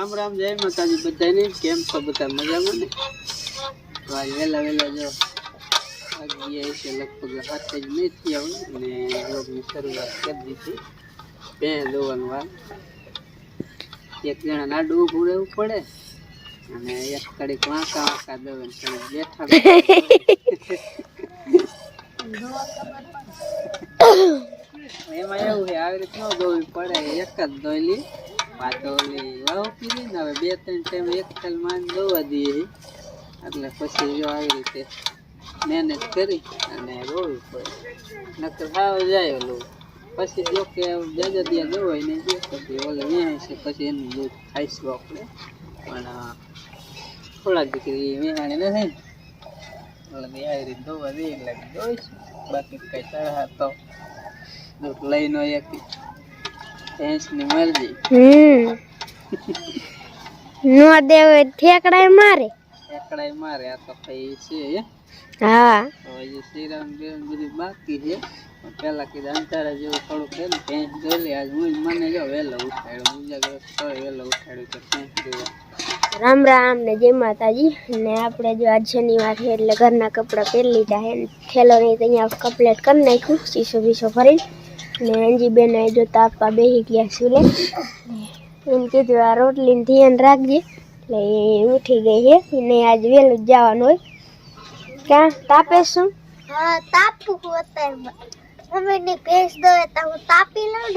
રામ રામ, જય માતાજી. બધાને કેમ છો? બધા મજામાં ને? તો આજ વહેલા વહેલા જો વાગ્યા છે લગભગ હાથે જ નહીં થયા હોય અને યોગની શરૂઆત કરી દીધી. બે દોવાનું વાર એક જણા નાડું રહેવું પડે અને એક કડીક વાંકા વાંકા દવે બેઠા એમાં એવું છે, આવી રીતે ન દોવી પડે, એક જ દોઈ લી પાછો ઓલી વાવ પીધી ને હવે બે ત્રણ ટાઈમ એક ખાલ માન દઈએ એટલે પછી જો આવી રીતે મહેનત કરી અને રોવી પડે. નકર હાવ જાય ઓલું. પછી જો કે જાજા દિયા દોવાય ને જે પછી ઓલે પછી એનું દૂધ ખાઈશું આપણે પણ થોડાક દીકરી વિહાણી નથી એટલે આવી રીતે દોવા દઈએ એટલે દોઈશું બાકી કઈ ચઢા તો. દૂધ લઈ એક ભેંસની મરજી. હમ. નો દેવે ઠેકડાય મારે. એકડાય મારે આ તો કઈ છે હે? હા. તો હજી શ્રીરામ બેન બધું બાકી છે. પણ પેલા કીધું અંતારા જેવું થોડુંક છે ને ભેંસ જોઈ આજ હું જ મને જો વહેલો ઉઠાડ્યો. ઉજાગરો તો વહેલો ઉઠાડ્યો તો ભેંસ જોવા. રામ રામ ને જય માતાજી. ને આપણે જો આજ શનિવાર છે એટલે ઘરના કપડાં પહેરી લીધા છે ને. થેલો નહીં તો અહીંયા કમ્પ્લેટ કરી નાખ્યું. શીશો બીસો ભરીને. ને અંજીબેન અહીં જો તાપવા બેસી ગયા સુલે એમ કીધું આ રોટલીને ધ્યાન રાખજે. એટલે એ ઉઠી ગઈ છે. એને આજ વહેલું જવાનું હોય. ક્યાં? તાપે શું? હા તાપું મમ્મીની ભેંસ દોય તો હું તાપી લઉં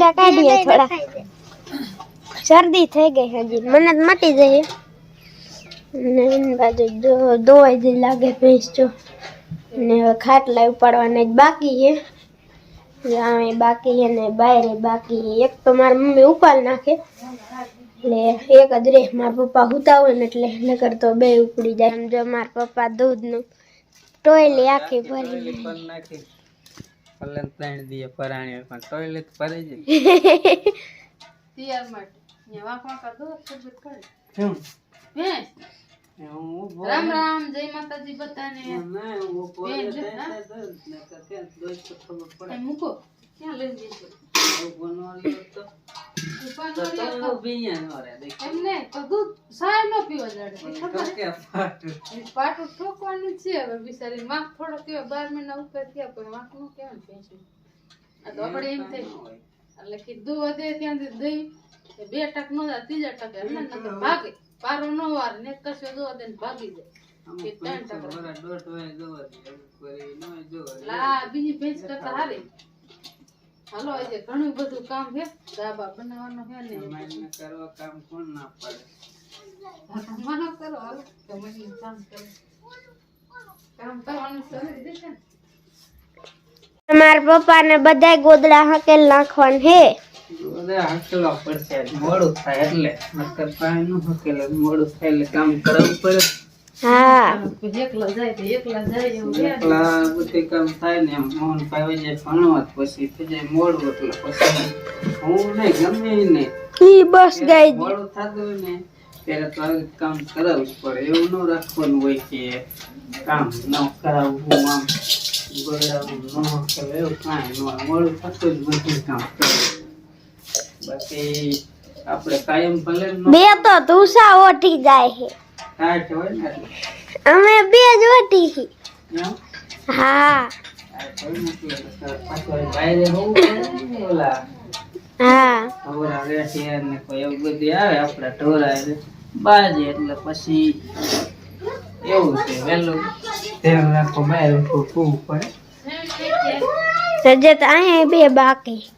ને કાઢીએ થોડા. શરદી થઈ ગઈ હજી. મને તો મટી જાય ને બાજુ દોવાઈ જ લાગે ભેંસ જો. ને હવે ખાટલા ઉપાડવાના જ બાકી છે. ગામે બાકી છે ને બાયરે બાકી છે. એક તો મારા મમ્મી ઉપાડ નાખે. એટલે એક જ રે. મારા પપ્પા હુતા હોય ને એટલે નકર તો બે ઉપડી જાય. જો મારા પપ્પા દૂધનું ટોયલી આખી ભરી નાખી. ભલે ત્રણ દીએ પરાણી પણ ભરી જાય. ના, જો, તો હા. મૂકો ક્યાં લઈ જઈશું? કે ફાટું. છે? પાટું ઠોકવાનું છે હવે બિચારી. વાંક થોડો કેવો બાર મહિના ઉપર થયા પણ વાંકનું ને તો આપણે એમ થાય. એટલે કીધું વધે ત્યાંથી દઈ. બે ટક નો ત્રીજા ટકે એટલે ભાગે. પારો નો વાર ને કશો દો દે ભાગી જાય. બીજી ભેંસ કરતા હારી. હાલો આજે ઘણું બધું કામ છે ધાબા બનાવવાનું છે ને. કરવા કામ કોણ ના પાડે? મનો કરો હાલો તમે કામ કરો. કામ કરવાનું શરૂ દેશે ને. મારા પપ્પા ને બધા ગોદડા હકેલ નાખવાનું હે. બધા પડશે. મોડું થાય એટલે. નકર પાણી નું હકેલે મોડું થાય એટલે કામ કરાવવું પડે. હા. એકલા જાય તો એકલા જાય એવું બધું કામ થાય ને એમ. મોહનભાઈ વહી જાય ભણવા પછી થઈ જાય મોડું એટલે પછી હું નહીં ગમે ઈ નહીં. ઈ બસ ગઈ મોડું થતું ને ત્યારે તો કામ કરાવવું પડે. એવું ન રાખવાનું હોય કે કામ ન કરાવવું આમ. ગોળાવું ન હકેલે એવું કાંઈ ન મોડું થતું જ બધું કામ કરાવવું. બાકી આપણે કાયમ ભલે બે તો તુસા ઓટી જાય છે. ટાઈટ હોય ને અમે બે જ ઓટી છે. હા. બે હોય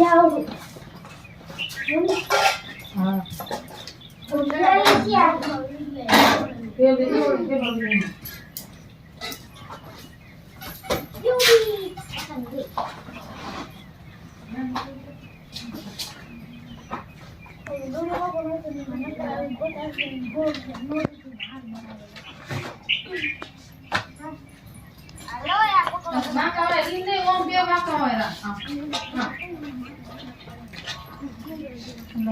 જાઉં હા ક્યાં બે બે જોડ બે બે વાંકા હોય ઈ નહીં, ઓમ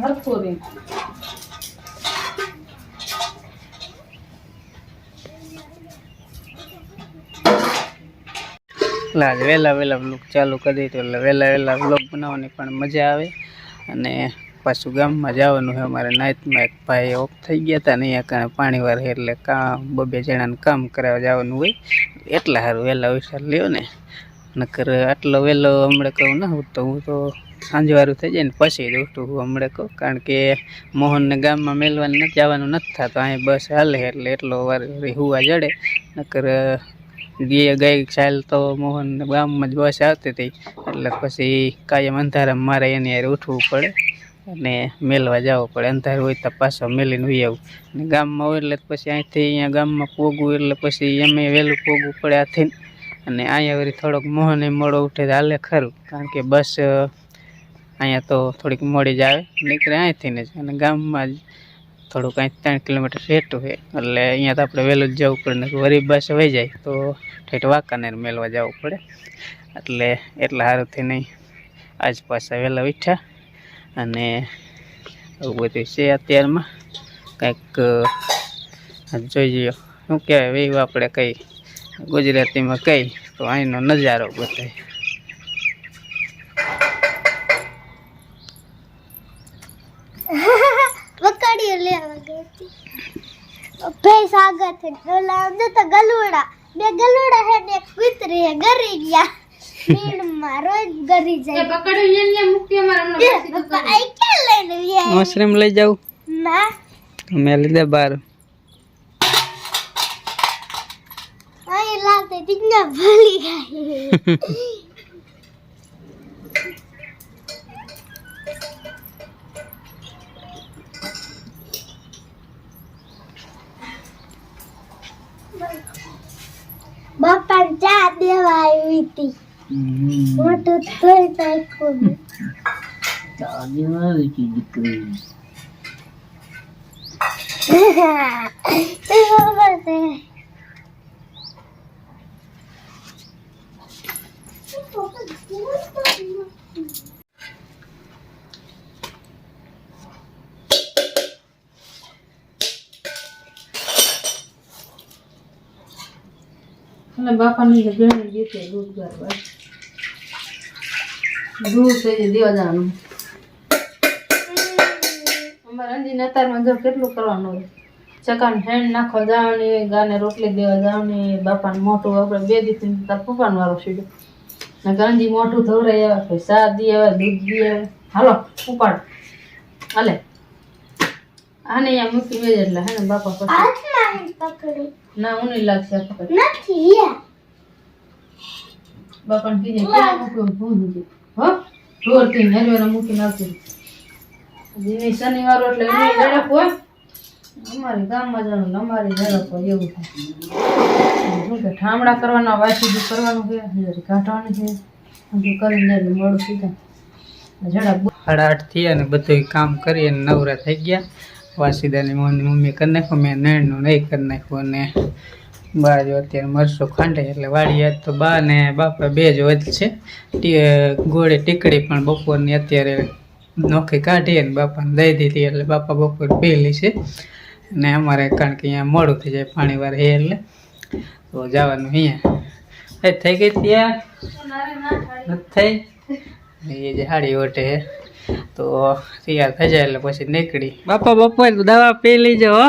હોય. હા. હા. એટલે આજે વહેલા વહેલા બ્લોગ ચાલુ કરી તો વહેલા વહેલા બ્લોગ બનાવવાની પણ મજા આવે અને પાછું ગામમાં જવાનું છે, અમારે નાઇટમાં એક ભાઈ ઓફ થઈ ગયા હતા ને અહીંયા કારણે પાણી વાર એટલે કામ બબે જણાને કામ કરાવવા જવાનું હોય એટલા સારું વહેલા વિચાર લ્યો ને નકર આટલો વહેલો હમણાં કહું ના ઉઠતો હું તો સાંજવાળું થઈ જાય ને પછી જ ઉઠું હું હમણાં કહું. કારણ કે મોહનને ગામમાં મેલવાનું નથી જવાનું, નથી થતું. અહીં બસ હાલે એટલે એટલો વાર હુવા જડે. નકર ગઈ ગઈ સાલ તો મોહન ગામમાં જ બસ આવતી હતી. એટલે પછી કાયમ અંધારામાં મારે એની યાર ઉઠવું પડે અને મેલવા જવું પડે. અંધારું હોય તો પાછો મેલીને હોઈ આવું. ગામમાં હોય એટલે પછી અહીંથી અહીંયા ગામમાં પોગવું એટલે પછી એમે વહેલું પોગવું પડે આથી અને અહીંયા વળી થોડોક મોહને મોડો ઉઠે તો હાલે ખરું. કારણ કે બસ અહીંયા તો થોડીક મોડી જ આવે. નીકળે અહીંથી જ. અને ગામમાં જ થોડુંક અહીં ત્રણ કિલોમીટર સેટું હોય. એટલે અહીંયા તો આપણે વહેલું જ જવું પડે ને વરી બસ વહી જાય. તો ઠેઠ વાંકાનેર મેળવા જવું પડે. એટલે એટલા સારુંથી નહીં. આજ પાછા વહેલા ઉઠ્યા. અને આવું બધું છે અત્યારમાં. કંઈક જોઈ જોઈએ શું કહેવાય? વેવ આપણે કઈ ગુજરાતીમાં કઈ? તો અહીંનો નજારો બતાય બકડીઓ લેવા ગઈ હતી ભેંસ આગળ છે. ઓલા તો ગલુડા. બે ગલુડા હે ને કૂતરી હે ગરી ગયા. ભીડમાં રોજ ગરી જાય. પકડ્યું ઈ મૂકી અમારે હમણાં આઈ ક્યાં લઈને વ્યા મશરૂમ લઈ જાઉં? ના. મે મેં લીધા બાર. અહીં લાતે ટીંગા ભલી ગઈ ચા દેવા આવી હતી મોટું થોઈ નાખ્યું તે ખબર છે અને બાપાની જે બેન જીતે દૂધ ગારવા દૂધ જે દેવા જવાનું. અમારે અંજીને અત્યારમાં જો કેટલું કરવાનું હોય. ચકાને હેણ નાખવા જવાની, ગાને રોટલી દેવા જવાની, બાપાને મોટું આપણે બે દિવસ તાર પપ્પાનો વારો સીડો ને ગાંધી મોટું ધવરાઈ આવે પછી ચા દી આવે, દૂધ દી આવે. હાલો ઉપાડ હાલે. આને અહીંયા મૂકી મેજ એટલે હે ને બાપા પછી. હાથમાં પકડી. ના હું નહીં લાગશે પકડ. નથી યા. બાપાને કીધે કે મૂક્યો ભૂંડી ગઈ હો? જોરથી હેરવેરા મૂકી આવતી દિને શનિવાર એટલે એની ઝડપ હોય. અમારી ગામમાં જવાનું અમારે ઝડપ હોય એવું થાય. શું કે ઠામડા કરવાના વાસીદું કરવાનું છે હજારી કાઢવાની છે. હજુ કરીને એટલે મોડું સીધા. ઝડપ સાડા આઠ થયા ને બધું કામ કરી અને નવરા થઈ ગયા. વાસીદાની મમ્મી મમ્મી કરી નાખો મેં નૈણનું નહીં કરી નાખ્યું અને બા જો અત્યારે મરચું ખાંડે એટલે વાડી યાદ તો બા ને બાપા બે જ વધ છે. ગોળે ટીકડી પણ બપોરની અત્યારે નોખી કાઢી અને બાપાને દઈ દીધી એટલે બાપા બપોર પહેલી છે. અને અમારે કારણ કે અહીંયા મોડું થઈ જાય પાણી વાર હે એટલે. તો જવાનું અહીંયા. એ થઈ ગઈ ત્યાં? થઈ? એ જે હાડી ઓટે હે. તો તૈયાર થઈ જાય એટલે પછી નીકળી. બાપા બપોર દવા પી લીજો હો.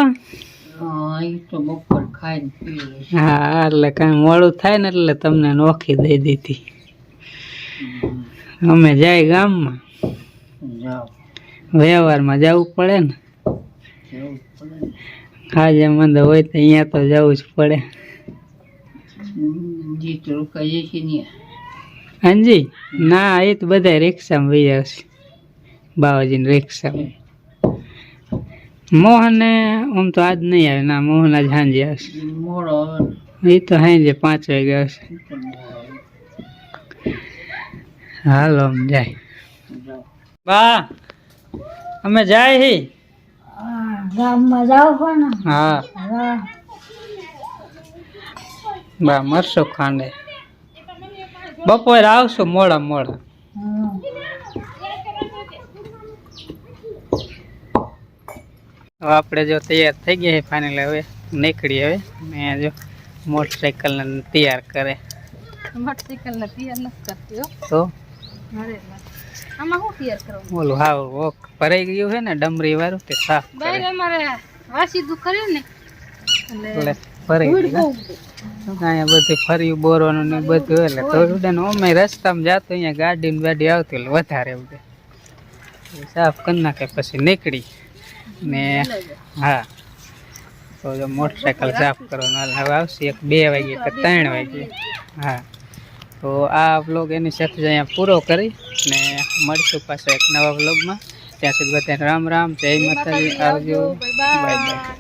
હા એટલે કાંઈ મોડું થાય ને એટલે તમને નોખી દઈ દીધી. અમે જાય ગામમાં. વ્યવહારમાં જવું પડે ને. હાજે મંદ હોય તો અહીંયા તો જવું જ પડે. હાજી ના એ તો બધા રિક્ષામાં વહી આવશે બાવાજીની રીક્ષા મોહને આમ તો આજ નહીં આવે ના મોહન આજ સાંજે આવશે. એ તો સાંજે પાંચ વાગે આવશે. હાલો આમ જાય. બા અમે જાય હી? ગામમાં જાવ પણ હા. બા મરશો ખાંડે. બપોરે આવશો મોડા મોડા. હવે આપણે જો તૈયાર થઈ ગયા છે ફાઇનલ હવે નીકળી હવે. મેં જો મોટરસાઇકલ ને તૈયાર કરે. મોટરસાઇકલ ને તૈયાર નથી કરતી હો. તો? આમાં શું તૈયાર કરવાનું? ઓલું હાવ વોક ભરાઈ ગયું છે ને ડમરી વાળું તે સાફ કરે. અમારે વાસીદું કર્યું ને? એટલે ફરી ગયું અહીંયા બધું ફર્યું બોરવાનું ને બધું એટલે થોડું ને અમે રસ્તામાં જાતો અહીંયા ગાડી ને ગાડી આવતી એટલે વધારે એવું સાફ કરી નાખે પછી નીકળી. ને હા. તો જો મોટરસાઇકલ સાફ કરવાનો હવે આવશે. એક બે વાગે કે ત્રણ વાગે હા. તો આ વ્લોગ એની સાથે અહીંયા પૂરો કરી ને મળશું પાછા એક નવા વ્લોગમાં ત્યાં સુધી બધાને રામ રામ. જય માતાજી. આવજો. Bye bye